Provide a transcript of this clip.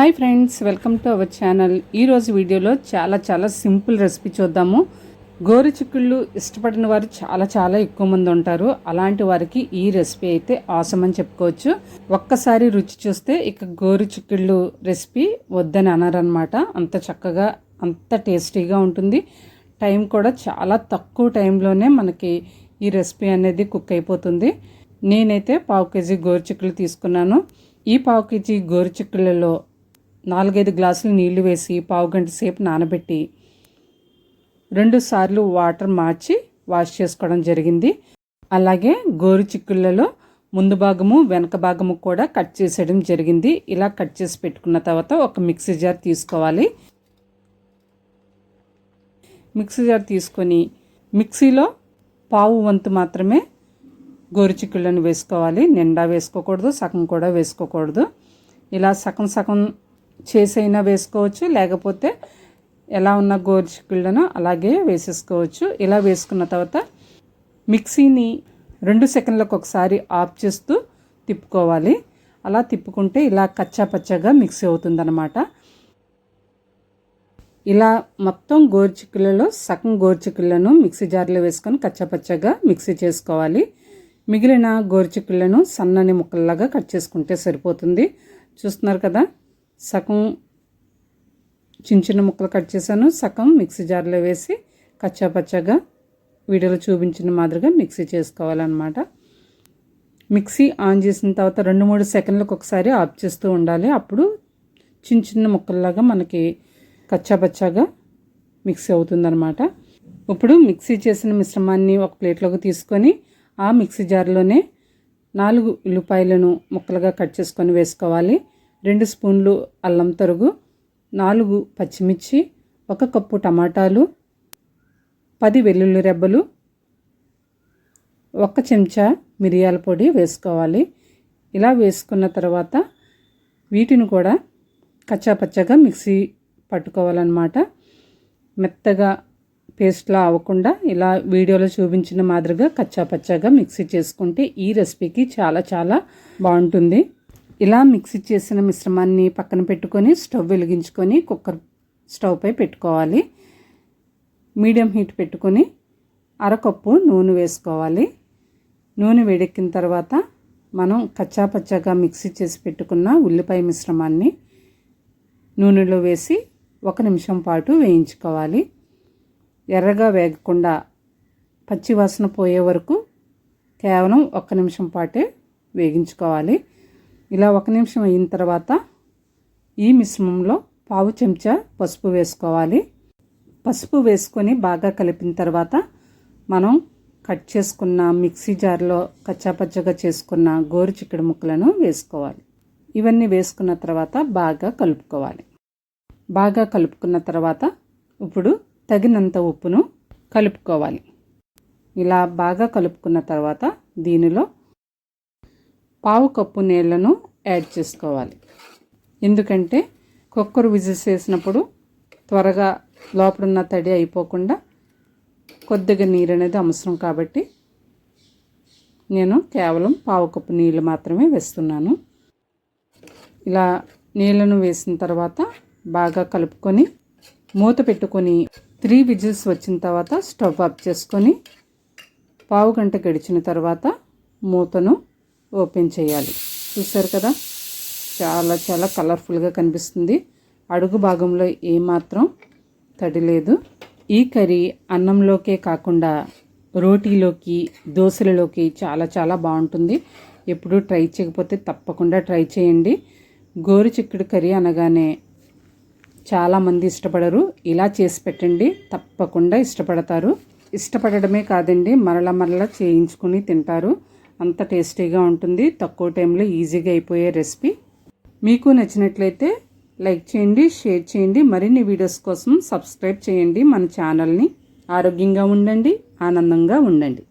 Hi friends welcome to our channel. ఈరోజు వీడియోలో చాలా చాలా సింపుల్ రెసిపీ చూద్దాము. గోరు చిక్కుళ్ళు ఇష్టపడిన వారు చాలా చాలా ఎక్కువ మంది ఉంటారు. అలాంటి వారికి ఈ రెసిపీ అయితే ఆసం అని చెప్పుకోవచ్చు. ఒక్కసారి రుచి చూస్తే ఇక గోరు చిక్కుళ్ళు రెసిపీ వద్దని అనరనమాట అంత చక్కగా అంత టేస్టీగా ఉంటుంది. టైం కూడా చాలా తక్కువ టైంలోనే మనకి ఈ రెసిపీ అనేది కుక్ అయిపోతుంది. నేనైతే పావు కేజీ గోరు చిక్కులు తీసుకున్నాను. ఈ పావు కేజీ గోరుచిక్కులలో నాలుగైదు గ్లాసులు నీళ్ళు వేసి పావు గంట సేపు నానబెట్టి రెండు సార్లు వాటర్ మార్చి వాష్ చేసుకోవడం జరిగింది. అలాగే గోరు చిక్కుళ్ళలో ముందు భాగము వెనక భాగము కూడా కట్ చేసేయడం జరిగింది. ఇలా కట్ చేసి పెట్టుకున్న తర్వాత ఒక మిక్సీ జార్ తీసుకోవాలి. మిక్సీ జార్ తీసుకొని మిక్సీలో పావు వంతు మాత్రమే గోరు గోరుచిక్కుళ్ళను వేసుకోవాలి. నిండా వేసుకోకూడదు సగం కూడా వేసుకోకూడదు. ఇలా సగం సగం చేసైనా వేసుకోవచ్చు లేకపోతే ఎలా ఉన్న గోరుచిక్కుళ్ళను అలాగే వేసేసుకోవచ్చు. ఇలా వేసుకున్న తర్వాత మిక్సీని రెండు సెకండ్లకు ఒకసారి ఆఫ్ చేస్తూ తిప్పుకోవాలి. అలా తిప్పుకుంటే ఇలా కచ్చా పచ్చగా మిక్సీ అవుతుందన్నమాట. ఇలా మొత్తం గోరుచిక్కులలో సగం గోరుచిక్కులను మిక్సీ జార్లో వేసుకొని కచ్చాపచ్చగా మిక్సీ చేసుకోవాలి. మిగిలిన గోరుచిక్కులను సన్నని ముక్కల్లాగా కట్ చేసుకుంటే సరిపోతుంది. చూస్తున్నారు కదా? సగం చిన్న చిన్న ముక్కలు కట్ చేశాను. సగం మిక్సీ జార్లో వేసి కచ్చాపచ్చాగా వీడియోలో చూపించిన మాదిరిగా మిక్సీ చేసుకోవాలన్నమాట. మిక్సీ ఆన్ చేసిన తర్వాత రెండు మూడు సెకండ్లకు ఒకసారి ఆఫ్ చేస్తూ ఉండాలి. అప్పుడు చిన్న చిన్న ముక్కల్లాగా మనకి కచ్చాపచ్చాగా మిక్సీ అవుతుందన్నమాట. ఇప్పుడు మిక్సీ చేసిన మిశ్రమాన్ని ఒక ప్లేట్లోకి తీసుకొని ఆ మిక్సీ జార్లోనే నాలుగు ఉల్లిపాయలను ముక్కలుగా కట్ చేసుకొని వేసుకోవాలి. రెండు స్పూన్లు అల్లం తరుగు నాలుగు పచ్చిమిర్చి ఒక కప్పు టమాటాలు పది వెల్లుల్లి రెబ్బలు ఒక చెంచా మిరియాల పొడి వేసుకోవాలి. ఇలా వేసుకున్న తర్వాత వీటిని కూడా కచ్చాపచ్చగా మిక్సీ పట్టుకోవాలన్నమాట. మెత్తగా పేస్ట్లా అవ్వకుండా ఇలా వీడియోలో చూపించిన మాదిరిగా కచ్చాపచ్చాగా మిక్సీ చేసుకుంటే ఈ రెసిపీకి చాలా చాలా బాగుంటుంది. ఇలా మిక్సీ చేసిన మిశ్రమాన్ని పక్కన పెట్టుకొని స్టవ్ వెలిగించుకొని కుక్కర్ స్టవ్పై పెట్టుకోవాలి. మీడియం హీట్ పెట్టుకొని అరకప్పు నూనె వేసుకోవాలి. నూనె వేడెక్కిన తర్వాత మనం కచ్చాపచ్చాగా మిక్సీ చేసి పెట్టుకున్న ఉల్లిపాయ మిశ్రమాన్ని నూనెలో వేసి ఒక నిమిషం పాటు వేయించుకోవాలి. ఎర్రగా వేగకుండా పచ్చివాసన పోయే వరకు కేవలం ఒక్క నిమిషం పాటే వేగించుకోవాలి. ఇలా ఒక నిమిషం అయిన తర్వాత ఈ మిశ్రమంలో పావు చెంచా పసుపు వేసుకోవాలి. పసుపు వేసుకొని బాగా కలిపిన తర్వాత మనం కట్ చేసుకున్న మిక్సీ జార్లో కచ్చాపచ్చగా చేసుకున్న గోరు చిక్కడి ముక్కలను వేసుకోవాలి. ఇవన్నీ వేసుకున్న తర్వాత బాగా కలుపుకోవాలి. బాగా కలుపుకున్న తర్వాత ఇప్పుడు తగినంత ఉప్పును కలుపుకోవాలి. ఇలా బాగా కలుపుకున్న తర్వాత దీనిలో పావు కప్పు నీళ్ళను యాడ్ చేసుకోవాలి. ఎందుకంటే కుక్కర్ విజిల్స్ వేసినప్పుడు త్వరగా లోపలున్న తడి అయిపోకుండా కొద్దిగా నీరు అనేది అవసరం కాబట్టి నేను కేవలం పావు కప్పు నీళ్ళు మాత్రమే వేస్తున్నాను. ఇలా నీళ్ళను వేసిన తర్వాత బాగా కలుపుకొని మూత పెట్టుకొని త్రీ విజిల్స్ వచ్చిన తర్వాత స్టవ్ ఆఫ్ చేసుకొని పావు గంట గడిచిన తర్వాత మూతను ఓపెన్ చేయాలి. చూసారు కదా? చాలా చాలా కలర్ఫుల్గా కనిపిస్తుంది. అడుగు భాగంలో ఏమాత్రం తడి లేదు. ఈ కర్రీ అన్నంలోకే కాకుండా రోటీలోకి దోశలలోకి చాలా చాలా బాగుంటుంది. ఎప్పుడూ ట్రై చేయకపోతే తప్పకుండా ట్రై చేయండి. గోరు చిక్కుడు కర్రీ అనగానే చాలామంది ఇష్టపడరు. ఇలా చేసి పెట్టండి తప్పకుండా ఇష్టపడతారు. ఇష్టపడడమే కాదండి మరల మరల చేయించుకుని తింటారు. అంత టేస్టీగా ఉంటుంది. తక్కువ టైంలో ఈజీగా అయిపోయే రెసిపీ. మీకు నచ్చినట్లయితే లైక్ చేయండి షేర్ చేయండి మరిన్ని వీడియోస్ కోసం సబ్స్క్రైబ్ చేయండి మన ఛానల్ని. ఆరోగ్యంగా ఉండండి ఆనందంగా ఉండండి.